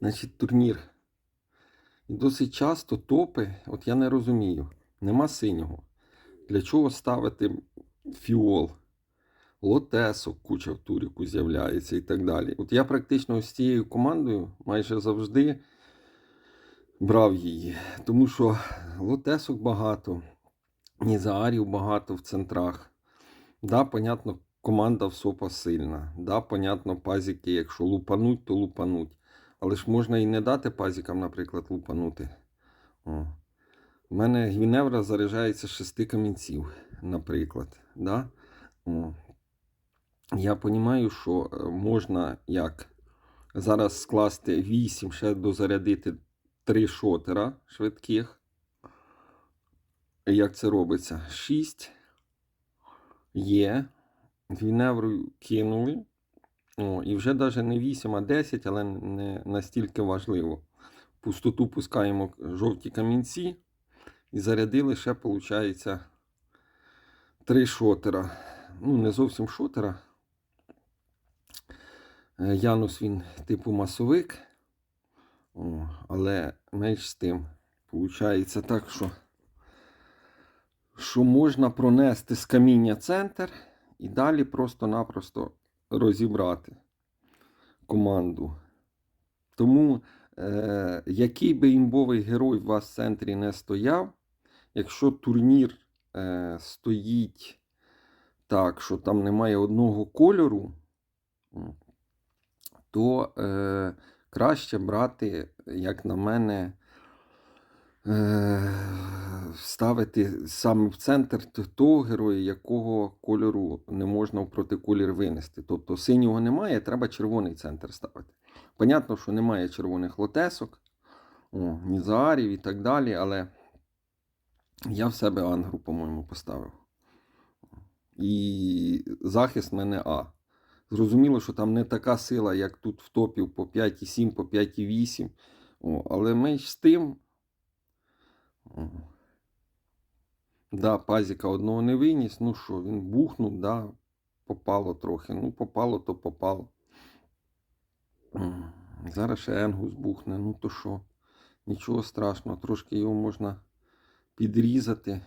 Значить, турнір. І досить часто топи, от я не розумію, нема синього. Для чого ставити фіол? Лотесок, куча в туріку з'являється і так далі. От я практично з цією командою майже завжди брав її, тому що лотесок багато, нізаарів багато в центрах. Да, понятно, команда в СОПа сильна. Да, понятно, пазики, якщо лупануть, то лупануть. Але ж можна і не дати пазикам, наприклад, лупанути. О. У мене гвіневра заряджається з шести камінців, наприклад. Да? О. Я розумію, що е, можна як зараз скласти 8, ще дозарядити 3 шотера швидких. Як це робиться? 6 є. Гвіневру кинули. О, і вже навіть не 8, а 10, але не настільки важливо. Пустоту пускаємо жовті камінці. І зарядили ще, виходить, 3 шотера. Ну, не зовсім шотера. Е, Янус він типу масовик. О, але менш з тим. Получається так, що, що можна пронести з каміння центр і далі просто-напросто розібрати команду. Тому, е, який би імбовий герой у вас в центрі не стояв, якщо турнір е, стоїть так, що там немає одного кольору, то е, краще брати, як на мене, е, ставити саме в центр того героя, якого кольору не можна в протиколір винести. Тобто синього немає, треба червоний центр ставити. Понятно, що немає червоних лотесок, о, нізаарів і так далі, але я в себе ангру, по-моєму, поставив. І захист мене А. Зрозуміло, що там не така сила, як тут в топів по 5,7, по 5,8. О, але менш з тим. О. Да, пазіка одного не виніс. Ну що, він бухнув, да, попало трохи. Ну, попало, то попало. Зараз ще Енгус бухне, ну то що, нічого страшного, трошки його можна підрізати.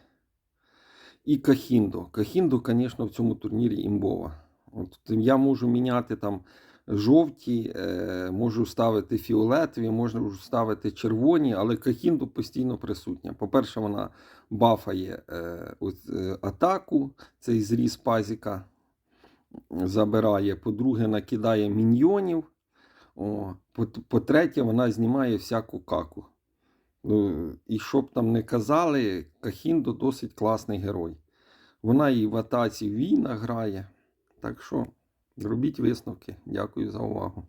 І Кахіндо. Кахіндо, звісно, в цьому турнірі імбова. От я можу міняти там жовті, е, можу ставити фіолетові, можу ставити червоні, але Кахіндо постійно присутня. По-перше, вона бафає е, е, атаку, цей зріз пазіка забирає. По-друге, накидає міньйонів. По- По-третє, вона знімає всяку каку. Ну, І щоб там не казали, Кахіндо досить класний герой. Вона і в атаці в війнах грає. Так що робіть висновки. Дякую за увагу.